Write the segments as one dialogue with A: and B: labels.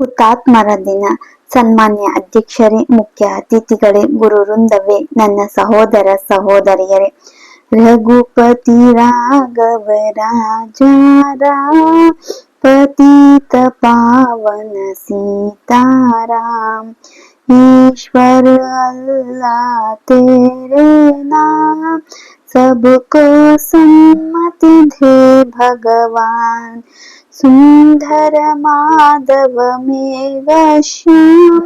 A: ಹುತಾತ್ಮರ ದಿನ ಸನ್ಮಾನ್ಯ ಅಧ್ಯಕ್ಷರೇ ಮುಖ್ಯ ಅತಿಥಿಗಳೇ ಗುರು ವೃಂದವೇ ನನ್ನ ಸಹೋದರ ಸಹೋದರಿಯರೇ ರಘುಪತಿ ರಾಘವ ರಾಜ ಪತಿತ ಪಾವನ सीताराम ईश्वर अल्लाह तेरे नाम सबको सम्मति दे भगवान। सुंदर माधव मेव श्याम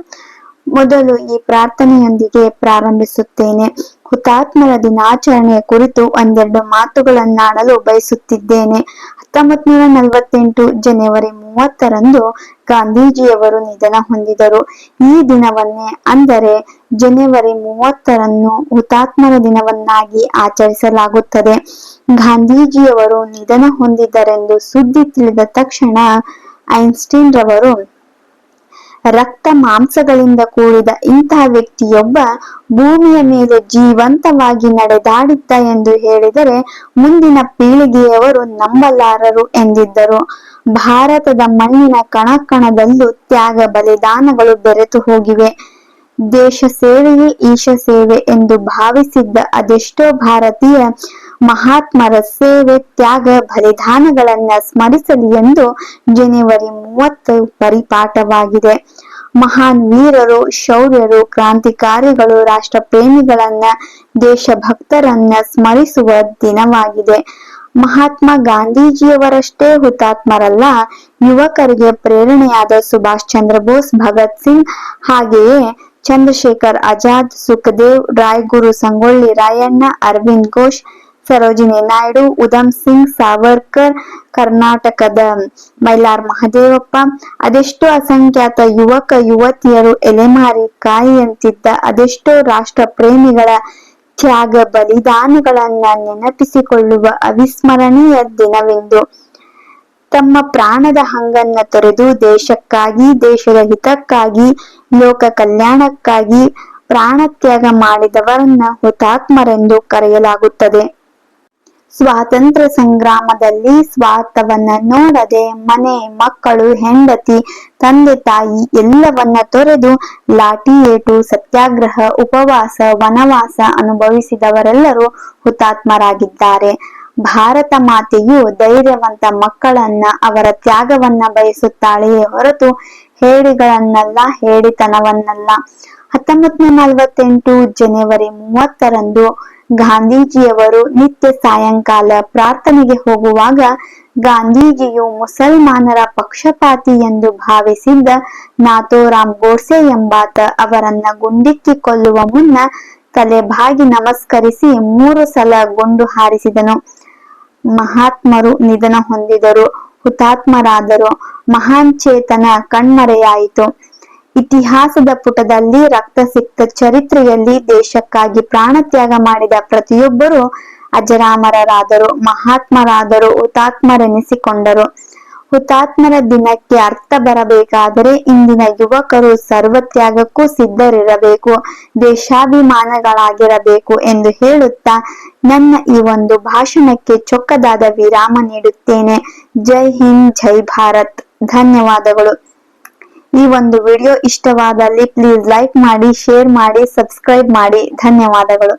A: ಮೊದಲು ಈ ಪ್ರಾರ್ಥನೆಯೊಂದಿಗೆ ಪ್ರಾರಂಭಿಸುತ್ತೇನೆ. ಹುತಾತ್ಮರ ದಿನಾಚರಣೆಯ ಕುರಿತು ಒಂದೆರಡು ಮಾತುಗಳನ್ನಾಡಲು ಬಯಸುತ್ತಿದ್ದೇನೆ. ಹತ್ತೊಂಬತ್ ನೂರ ನಲವತ್ತೆಂಟು ಜನವರಿ ಮೂವತ್ತರಂದು ಗಾಂಧೀಜಿಯವರು ನಿಧನ ಹೊಂದಿದರು. ಈ ದಿನವನ್ನೇ ಅಂದರೆ ಜನವರಿ ಮೂವತ್ತರನ್ನು ಹುತಾತ್ಮರ ದಿನವನ್ನಾಗಿ ಆಚರಿಸಲಾಗುತ್ತದೆ. ಗಾಂಧೀಜಿಯವರು ನಿಧನ ಹೊಂದಿದ್ದರೆಂದು ಸುದ್ದಿ ತಿಳಿದ ತಕ್ಷಣ ಐನ್ಸ್ಟೀನ್ ರವರು ರಕ್ತ ಮಾಂಸಗಳಿಂದ ಕೂಡಿದ ಇಂತಹ ವ್ಯಕ್ತಿಯೊಬ್ಬ ಭೂಮಿಯ ಮೇಲೆ ಜೀವಂತವಾಗಿ ನಡೆದಾಡಿದ್ದ ಎಂದು ಹೇಳಿದರೆ ಮುಂದಿನ ಪೀಳಿಗೆಯವರು ನಂಬಲಾರರು ಎಂದಿದ್ದರು. ಭಾರತದ ಮಣ್ಣಿನ ಕಣಕಣದಲ್ಲೂ ತ್ಯಾಗ ಬಲಿದಾನಗಳು ಬೆರೆತು ಹೋಗಿವೆ. ದೇಶ ಸೇವೆಯೇ ಈಶ ಸೇವೆ ಎಂದು ಭಾವಿಸಿದ್ದ ಅದೆಷ್ಟೋ ಭಾರತೀಯ ಮಹಾತ್ಮರ ಸೇವೆ, ತ್ಯಾಗ, ಬಲಿದಾನಗಳನ್ನ ಸ್ಮರಿಸಲಿ ಎಂದು ಜನವರಿ ಮೂವತ್ತು ಪರಿಪಾಠವಾಗಿದೆ. ಮಹಾನ್ ವೀರರು, ಶೌರ್ಯರು, ಕ್ರಾಂತಿಕಾರಿಗಳು, ರಾಷ್ಟ್ರಪ್ರೇಮಿಗಳನ್ನ, ದೇಶಭಕ್ತರನ್ನ ಸ್ಮರಿಸುವ ದಿನವಾಗಿದೆ. ಮಹಾತ್ಮ ಗಾಂಧೀಜಿಯವರಷ್ಟೇ ಹುತಾತ್ಮರಲ್ಲ, ಯುವಕರಿಗೆ ಪ್ರೇರಣೆಯಾದ ಸುಭಾಷ್ ಚಂದ್ರ ಬೋಸ್, ಭಗತ್ ಸಿಂಗ್, ಹಾಗೆಯೇ ಚಂದ್ರಶೇಖರ್ ಆಜಾದ್, ಸುಖದೇವ್ ರಾಯ್, ಗುರು ಸಂಗೊಳ್ಳಿ ರಾಯಣ್ಣ, ಅರವಿಂದ್ ಘೋಷ್ ಸರೋಜಿನಿ ನಾಯ್ಡು ಉದಮ್ ಸಿಂಗ್, ಸಾವರ್ಕರ್, ಕರ್ನಾಟಕದ ಮೈಲಾರ್ ಮಹದೇವಪ್ಪ. ಅದೆಷ್ಟೋ ಅಸಂಖ್ಯಾತ ಯುವಕ, ಯುವತಿಯರು ಎಲೆಮಾರಿ ಕಾಯಿಯಂತಿದ್ದ, ಅದೆಷ್ಟೋ ರಾಷ್ಟ್ರ ಪ್ರೇಮಿಗಳ ತ್ಯಾಗ ಬಲಿದಾನಗಳನ್ನ ನೆನಪಿಸಿಕೊಳ್ಳುವ ಅವಿಸ್ಮರಣೀಯ ದಿನವೆಂದು. ತಮ್ಮ ಪ್ರಾಣದ ಹಂಗನ್ನ ತೊರೆದು ದೇಶಕ್ಕಾಗಿ, ದೇಶದ ಹಿತಕ್ಕಾಗಿ, ಲೋಕ ಕಲ್ಯಾಣಕ್ಕಾಗಿ ಪ್ರಾಣತ್ಯಾಗ ಮಾಡಿದವರನ್ನ ಹುತಾತ್ಮರೆಂದು ಕರೆಯಲಾಗುತ್ತದೆ. ಸ್ವಾತಂತ್ರ್ಯ ಸಂಗ್ರಾಮದಲ್ಲಿ ಸ್ವಾರ್ಥವನ್ನ ನೋಡದೆ ಮನೆ, ಮಕ್ಕಳು, ಹೆಂಡತಿ, ತಂದೆ, ತಾಯಿ ಎಲ್ಲವನ್ನ ತೊರೆದು ಲಾಠಿ ಏಟು, ಸತ್ಯಾಗ್ರಹ, ಉಪವಾಸ, ವನವಾಸ ಅನುಭವಿಸಿದವರೆಲ್ಲರೂ ಹುತಾತ್ಮರಾಗಿದ್ದಾರೆ. ಭಾರತ ಮಾತೆಯು ಧೈರ್ಯವಂತ ಮಕ್ಕಳನ್ನ ಅವರ ತ್ಯಾಗವನ್ನ ಬಯಸುತ್ತಾಳೆಯೇ ಹೊರತು ಹೇಳಿಗಳನ್ನಲ್ಲ, ಹೇಳಿತನವನ್ನಲ್ಲ. ಹತ್ತೊಂಬತ್ ನಲವತ್ತೆಂಟು ಜನವರಿ ಮೂವತ್ತರಂದು ಗಾಂಧೀಜಿಯವರು ನಿತ್ಯ ಸಾಯಂಕಾಲ ಪ್ರಾರ್ಥನೆಗೆ ಹೋಗುವಾಗ ಗಾಂಧೀಜಿಯು ಮುಸಲ್ಮಾನರ ಪಕ್ಷಪಾತಿ ಎಂದು ಭಾವಿಸಿದ್ದ ನಾಥೋರಾಮ್ ಗೋಡ್ಸೆ ಎಂಬಾತ ಅವರನ್ನ ಗುಂಡಿಕ್ಕಿ ಕೊಲ್ಲುವ ಮುನ್ನ ತಲೆಬಾಗಿ ನಮಸ್ಕರಿಸಿ ಮೂರು ಸಲ ಗುಂಡು ಹಾರಿಸಿದನು. ಮಹಾತ್ಮರು ನಿಧನ ಹೊಂದಿದರು, ಹುತಾತ್ಮರಾದರು, ಮಹಾನ್ ಚೇತನ ಕಣ್ಮರೆಯಾಯಿತು. ಇತಿಹಾಸದ ಪುಟದಲ್ಲಿ ರಕ್ತ ಸಿಕ್ತ ಚರಿತ್ರೆಯಲ್ಲಿ ದೇಶಕ್ಕಾಗಿ ಪ್ರಾಣತ್ಯಾಗ ಮಾಡಿದ ಪ್ರತಿಯೊಬ್ಬರು ಅಜರಾಮರರಾದರು, ಮಹಾತ್ಮರಾದರು, ಹುತಾತ್ಮರೆನಿಸಿಕೊಂಡರು. ಹುತಾತ್ಮರ ದಿನಕ್ಕೆ ಅರ್ಥ ಬರಬೇಕಾದರೆ ಇಂದಿನ ಯುವಕರು ಸರ್ವತ್ಯಾಗಕ್ಕೂ ಸಿದ್ಧರಿರಬೇಕು, ದೇಶಾಭಿಮಾನಗಳಾಗಿರಬೇಕು ಎಂದು ಹೇಳುತ್ತಾ ನನ್ನ ಈ ಒಂದು ಭಾಷಣಕ್ಕೆ ಚೊಕ್ಕದಾದ ವಿರಾಮ ನೀಡುತ್ತೇನೆ. ಜೈ ಹಿಂದ್, ಜೈ ಭಾರತ್. ಧನ್ಯವಾದಗಳು. ಈ ಒಂದು ವಿಡಿಯೋ ಇಷ್ಟವಾದಲ್ಲಿ ಪ್ಲೀಸ್ ಲೈಕ್ ಮಾಡಿ, ಶೇರ್ ಮಾಡಿ, ಸಬ್ಸ್ಕ್ರೈಬ್ ಮಾಡಿ. ಧನ್ಯವಾದಗಳು.